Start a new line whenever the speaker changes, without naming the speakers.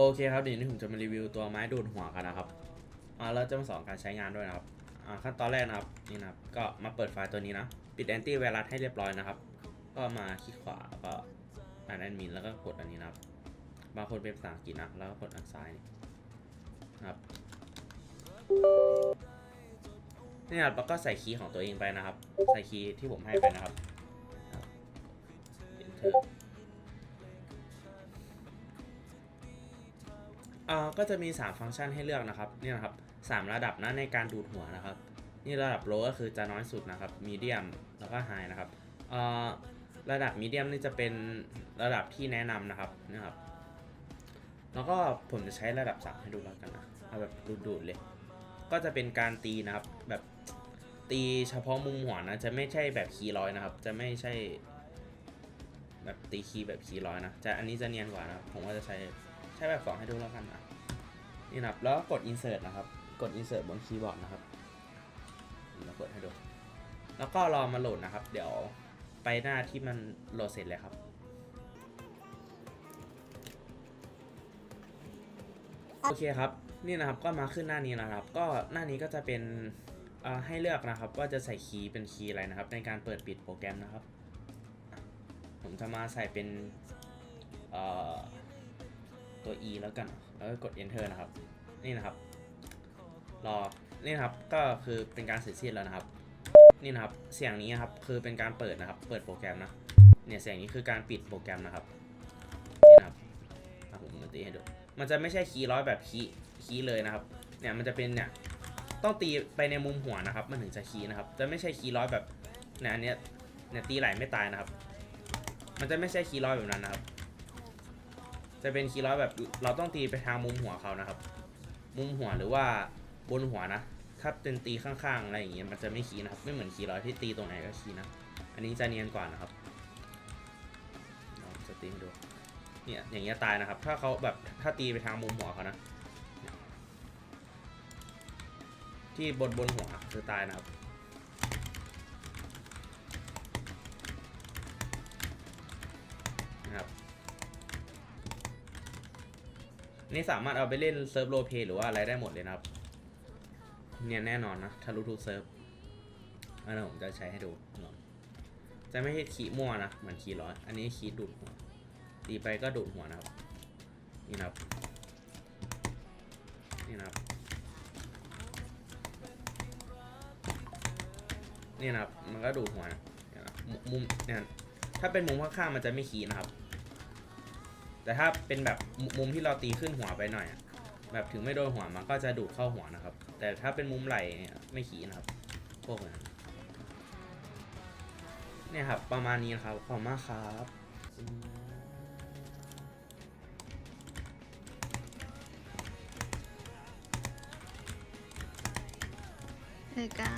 โอเคครับเดี๋ยวนี้ผมจะมารีวิวตัวไม้ดูดหัวกันนะครับอ่าแล้วจะมาสอนการใช้งานด้วยนะครับอ่าขั้นตอนแรกนะครับนี่นะครับก็มาเปิดไฟล์ตัวนี้นะ ปิดแอนตี้ไวรัสให้เรียบร้อยนะครับ ก็มาคลิกขวาแล้วก็อ่านแอดมินแล้วก็กดอันนี้นะครับบางคนเป็นภาษาอังกฤษนะแล้วก็กดอันซ้ายนี่นะครับนี่นะครับแล้วก็ใส่คีย์ของตัวเองไปนะครับ ใส่คีย์ที่ผมให้ไปนะครับ เอ่อก็จะมี 3 ฟังก์ชันให้เลือกนะครับนี่นะครับ 3 ระดับนะในการดูดหัวนะครับ นี่ระดับ low ก็คือจะน้อยสุดนะครับ medium แล้วก็ high นะครับเอ่อระดับ medium นี่จะเป็นระดับที่แนะนำนะครับนะครับ แล้วก็ผมจะใช้ระดับ3ให้ดูแล้วกันนะเอาแบบดูดๆเลย ก็จะเป็นการตีนะครับแบบตีเฉพาะมุมหัวนะจะไม่ใช่แบบคีย์ร้อยนะครับ จะไม่ใช่ แบบตีคีย์แบบคีย์ร้อยนะจะอันนี้จะเนียนกว่านะผมว่าจะใช้ ใช้แบบสองให้ดูแล้วกันนะนี่นะครับแล้วกด insert นะครับ กด insert บนคีย์บอร์ดนะครับแล้วกดให้ดู แล้วก็รอมาโหลดนะครับ เดี๋ยวไปหน้าที่มันโหลดเสร็จเลยครับโอเคครับนี่นะครับก็มาขึ้นหน้านี้นะครับ ก็หน้านี้ก็จะเป็นเอ่อให้เลือกนะครับ ว่าจะใส่คีย์เป็นคีย์อะไรนะครับ ในการเปิดปิดโปรแกรมนะครับ ผมจะมาใส่เป็นเอ่อ ตัว E แล้วกัน แล้วก็กด enter นะครับ นี่นะครับ รอ นี่นะครับ ก็คือเป็นการเสร็จสิ้นแล้วนะครับ นี่นะครับ เสียงนี้นะครับ คือเป็นการเปิดนะครับ เปิดโปรแกรมนะ เนี่ยเสียงนี้คือการปิดโปรแกรมนะครับ นี่นะครับอะผมมาตีให้ดู มันจะไม่ใช่คีย์ร้อยแบบคีย์คีย์เลยนะครับ เนี่ยมันจะเป็นเนี่ย ต้องตีไปในมุมหัวนะครับ มันถึงจะคีย์นะครับ จะไม่ใช่คีย์ร้อยแบบเนี่ยอันเนี้ย เนี่ยตีไหลไม่ตายนะครับ มันจะไม่ใช่คีย์ร้อยแบบนั้นนะครับ จะเป็นคีย์ร้อยแบบเราต้องตีไปทางมุมหัวเขานะครับ มุมหัวหรือว่าบนหัวนะ ถ้าเป็นตีข้างๆอะไรอย่างเงี้ยมันจะไม่คีย์นะครับ ไม่เหมือนคีย์ร้อยที่ตีตรงไหนก็คีย์นะ อันนี้จะเนียนกว่านะครับเราจะตีดูเนี่ยอย่างเงี้ยตายนะครับ ถ้าเขาแบบถ้าตีไปทางมุมหัวเขานะ ที่บนบนหัวคือตายนะครับ นี่สามารถเอาไปเล่นเซิร์ฟโรลเพหรือว่าอะไรได้หมดเลยนะครับ เนี่ยแน่นอนนะถ้ารู้ทุกเซิร์ฟอันนั้ผมจะใช้ให้ดูลองจะไม่ใช่ขีมั่วนะเหมือนขีร้อย อันนี้ขีดูดหัว ตีไปก็ดูดหัวนะครับ นี่นะครับ นี่นะครับ นี่นะครับ มันก็ดูดหัวนะมุมุมเนี่ยถ้าเป็นมุมข้างๆมันจะไม่ขีนะครับ แต่ถ้าเป็นแบบมุมที่เราตีขึ้นหัวไปหน่อยอะแบบถึงไม่โดนหัวมันก็จะดูดเข้าหัวนะครับ แต่ถ้าเป็นมุมไหล่ไม่ขีนะครับ พวกนั้นเนี่ยครับ ประมาณนี้นะครับ ขอบมากครับ
เออกา